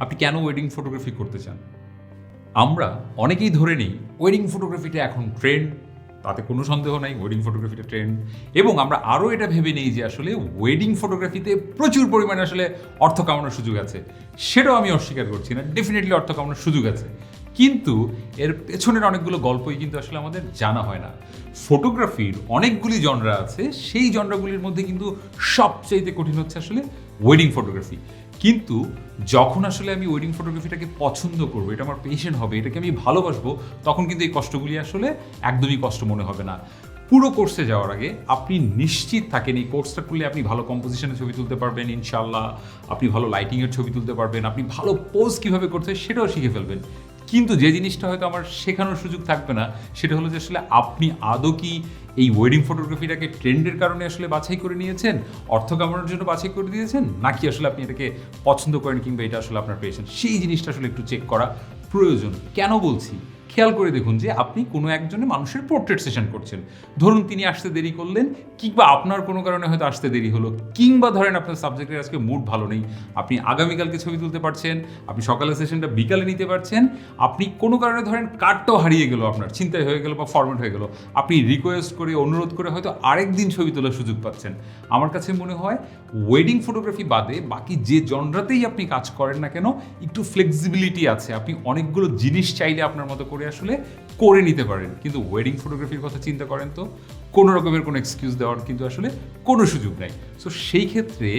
আপনি কেন wedding photography করতে চান? আমরা অনেকেই ধরে নিই ওয়েডিং ফটোগ্রাফিটা এখন ট্রেন্ড তাতে কোনো সন্দেহ নাই ওয়েডিং ফটোগ্রাফিটা ট্রেন্ড এবং আমরা আরও এটা ভেবে নিই যে আসলে ওয়েডিং ফটোগ্রাফিতে প্রচুর পরিমাণে আসলে অর্থ কামানোর সুযোগ আছে। সেটাও আমি অস্বীকার করছি না ডেফিনেটলি অর্থ কামানোর সুযোগ আছে। কিন্তু এর পেছনের অনেকগুলো গল্পই কিন্তু আসলে আমাদের জানা হয় না। ফটোগ্রাফির অনেকগুলি জনরা আছে, সেই জনরাগুলির মধ্যে কিন্তু সবচাইতে কঠিন হচ্ছে আসলে ওয়েডিং ফটোগ্রাফি কিন্তু যখন আসলে আমি ওয়েডিং ফটোগ্রাফিটাকে পছন্দ করব, এটা আমার পেশেন্ট হবে, এটাকে আমি ভালোবাসবো, তখন কিন্তু এই কষ্টগুলি আসলে একদমই কষ্ট মনে হবে না। পুরো কোর্সে যাওয়ার আগে আপনি নিশ্চিত থাকেন এই কোর্সটা করলে আপনি ভালো কম্পোজিশনের ছবি তুলতে পারবেন ইনশাল্লাহ আপনি ভালো লাইটিংয়ের ছবি তুলতে পারবেন, আপনি ভালো পোজ কীভাবে করতে সেটাও শিখে ফেলবেন। কিন্তু যে জিনিসটা হয়তো আমার শেখানোর সুযোগ থাকবে না, সেটা হলো যে আসলে আপনি আদৌ কি এই ওয়েডিং ফটোগ্রাফিটাকে ট্রেন্ডের কারণে আসলে বাছাই করে নিয়েছেন, অর্থ কামানোর জন্য বাছাই করে দিয়েছেন, নাকি আসলে আপনি এটাকে পছন্দ করেন কিংবা এটা আসলে আপনার পেয়েছেন সেই জিনিসটা আসলে একটু চেক করা প্রয়োজন। কেন বলছি? খেয়াল করে দেখুন যে আপনি কোনো একজনে মানুষের পোর্ট্রেট সেশন করছেন। ধরুন তিনি আসতে দেরি করলেন, কিংবা আপনার কোনো কারণে হয়তো আসতে দেরি হলো, কিংবা ধরেন আপনার সাবজেক্টের আজকে মুড ভালো নেই, আপনি আগামীকালকে ছবি তুলতে পারছেন, আপনি সকালের সেশনটা বিকালে নিতে পারছেন, আপনি কোনো কারণে ধরেন কার্ডটাও হারিয়ে গেল আপনার চিন্তায় হয়ে গেল বা ফরম্যাট হয়ে গেল, আপনি রিকোয়েস্ট করে, অনুরোধ করে হয়তো আরেক দিন ছবি তোলার সুযোগ পাচ্ছেন। আমার কাছে মনে হয় ওয়েডিং ফটোগ্রাফি বাদে বাকি যে জনরাতেই আপনি কাজ করেন না কেন, একটু ফ্লেক্সিবিলিটি আছে। আপনি অনেকগুলো জিনিস চাইলে আপনার মতো করে আসলে করে নিতে পারেন। কিন্তু ওয়েডিং ফটোগ্রাফির কথা চিন্তা করেন তো, কোনো রকমের কোনো এক্সকিউজ দেওয়ার কিন্তু আসলে কোনো সুযোগ নাই। সো সেই ক্ষেত্রে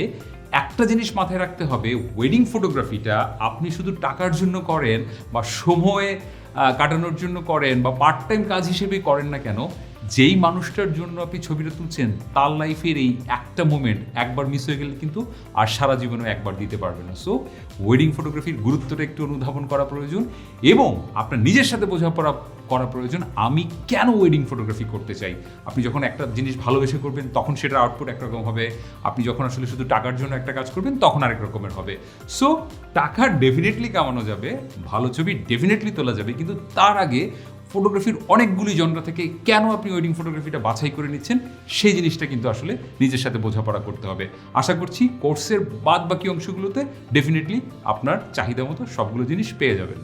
একটা জিনিস মাথায় রাখতে হবে ওয়েডিং ফটোগ্রাফিটা আপনি শুধু টাকার জন্য করেন বা সময়ে কাটানোর জন্য করেন বা পার্ট টাইম কাজ হিসেবে করেন না কেন যেই মানুষটার জন্য আপনি ছবিটা তুলছেন, তার লাইফের এই একটা মোমেন্ট একবার মিস হয়ে গেলে কিন্তু আর সারা জীবনে একবার দিতে পারবে না। সো ওয়েডিং ফটোগ্রাফির গুরুত্বটা একটু অনুধাবন করা প্রয়োজন এবং আপনার নিজের সাথে বোঝাপড়া করা প্রয়োজন, আমি কেন ওয়েডিং ফটোগ্রাফি করতে চাই? আপনি যখন একটা জিনিস ভালোবেসে করবেন, তখন সেটার আউটপুট একরকম হবে। আপনি যখন আসলে শুধু টাকার জন্য একটা কাজ করবেন, তখন আরেক রকমের হবে। সো টাকা ডেফিনেটলি কামানো যাবে, ভালো ছবি ডেফিনেটলি তোলা যাবে, কিন্তু তার আগে ফটোগ্রাফির অনেকগুলি জনরা থেকে কেন আপনি ওয়েডিং ফটোগ্রাফিটা বাছাই করে নিচ্ছেন, সেই জিনিসটা কিন্তু আসলে নিজের সাথে বোঝাপড়া করতে হবে। আশা করছি কোর্সের বাদ বাকি অংশগুলোতে ডেফিনেটলি আপনার চাহিদা মতো সবগুলো জিনিস পেয়ে যাবেন।